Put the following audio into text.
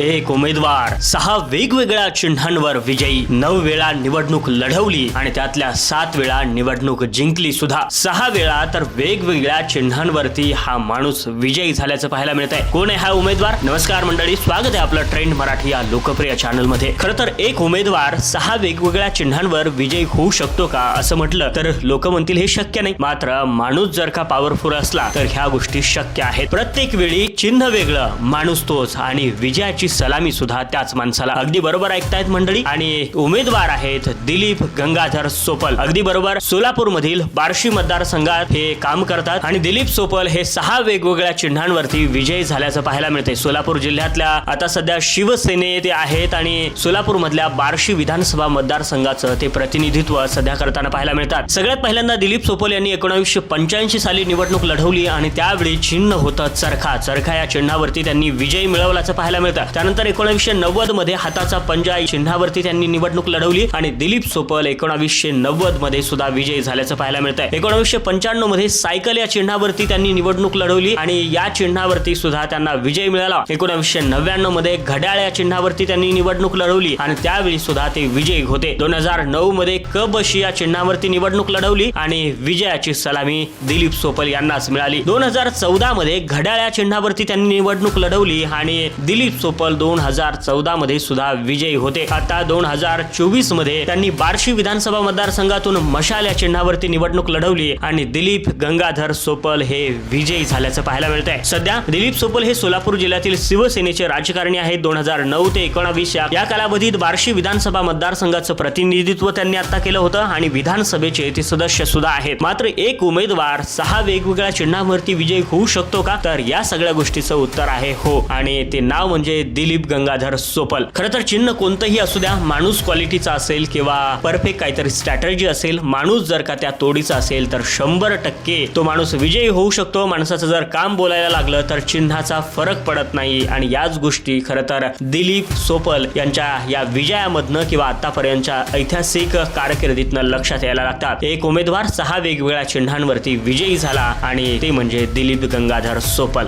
एक उमेदवार सहा वेगवेगळ्या चिन्हांवर विजयी नऊ वेळा निवडणूक लढवली आणि त्यातल्या सात वेळा निवडणूक जिंकली सुद्धा. सहा वेळा तर वेगवेगळ्या चिन्हांवरती हा माणूस विजयी झाल्याचं पाहायला मिळत आहे कोण आहे हा उमेदवार? नमस्कार मंडळी स्वागत आहे आपलं ट्रेंड मराठी या लोकप्रिय चॅनलमध्ये खरं तर एक उमेदवार सहा वेगवेगळ्या चिन्हांवर विजयी होऊ शकतो का असं म्हटलं तर लोक म्हणतील हे शक्य नाही. मात्र माणूस जर का पॉवरफुल असला तर ह्या गोष्टी शक्य आहेत. प्रत्येक वेळी चिन्ह वेगळं माणूस तोच आणि विजयाची सलामी सुद्धा त्याच माणसाला अगदी बरोबर ऐकतायत मंडळी. आणि उमेदवार आहेत दिलीप गंगाधर सोपल. अगदी बरोबर सोलापूर मधील बार्शी मतदारसंघात हे काम करतात. आणि दिलीप सोपल हे सहा वेगवेगळ्या चिन्हांवरती विजयी झाल्याचं पाहायला मिळते सोलापूर जिल्ह्यातल्या आता सध्या शिवसेने आहेत आणि सोलापूर मधल्या बार्शी विधानसभा मतदारसंघाचं ते प्रतिनिधित्व सध्या करताना पाहायला मिळतात. सगळ्यात पहिल्यांदा दिलीप सोपल यांनी एकोणीसशे पंच्याऐंशी साली निवडणूक लढवली आणि त्यावेळी चिन्ह होतं चरखा. चरखा या चिन्हावरती त्यांनी विजय मिळवल्याचं पाहायला मिळतं. त्यानंतर एकोणीसशे नव्वदमध्ये हाताचा पंजा चिन्हावरती त्यांनी निवडणूक लढवली आणि दिलीप सोपल एकोणावीसशे नव्वदमध्ये सुद्धा विजयी झाल्याचं पाहायला मिळतंय. एकोणीसशे पंच्याण्णवमध्ये सायकल या चिन्हावरती त्यांनी निवडणूक लढवली आणि या चिन्हावरती सुद्धा त्यांना विजय मिळाला. एकोणीसशे नव्याण्णवमध्ये घड्याळ या चिन्हावरती त्यांनी निवडणूक लढवली आणि त्यावेळी सुद्धा ते विजयी होते. दोन हजार नऊ मध्ये कबशी या चिन्हावरती निवडणूक लढवली आणि विजयाची सलामी दिलीप सोपल यांनाच मिळाली. दोन हजार चौदा मध्ये घड्याळ या चिन्हावरती त्यांनी निवडणूक लढवली आणि दिलीप सोपल दोन हजार चौदा मध्ये सुद्धा विजयी होते. आता दोन हजार चोवीसमध्ये त्यांनी बार्शी विधानसभा मतदारसंघातून मशाल या चिन्हावरती निवडणूक लढवली आणि दिलीप गंगाधर सोपल हे विजयी झाल्याचं पाहायला मिळत आहे सध्या दिलीप सोपल हे सोलापूर जिल्ह्यातील शिवसेनेचे राजकारणी आहेत. दोन हजार नऊ ते एकोणावीस या कालावधीत बार्शी विधानसभा मतदारसंघाचं प्रतिनिधित्व त्यांनी आता केलं होतं आणि विधानसभेचे ते सदस्य सुद्धा आहेत. मात्र एक उमेदवार सहा वेगवेगळ्या चिन्हावरती विजयी होऊ शकतो का? तर या सगळ्या गोष्टीचं उत्तर आहे हो. आणि ते नाव म्हणजे दिलीप गंगाधर सोपल. खरं तर चिन्ह कोणतंही असू द्या माणूस क्वालिटीचा असेल किंवा परफेक्ट काहीतरी स्ट्रॅटर्जी असेल माणूस जर का त्या तोडीचा असेल तर शंभर टक्के तो माणूस विजयी होऊ शकतो. माणसाचं जर काम बोलायला लागलं तर चिन्हाचा फरक पडत नाही. आणि याच गोष्टी खरं तर दिलीप सोपल यांच्या या विजयामधनं किंवा आतापर्यंतच्या ऐतिहासिक कारकिर्दीतनं लक्षात यायला लागतात. एक उमेदवार सहा वेगवेगळ्या चिन्हांवरती विजयी झाला आणि ते म्हणजे दिलीप गंगाधर सोपल.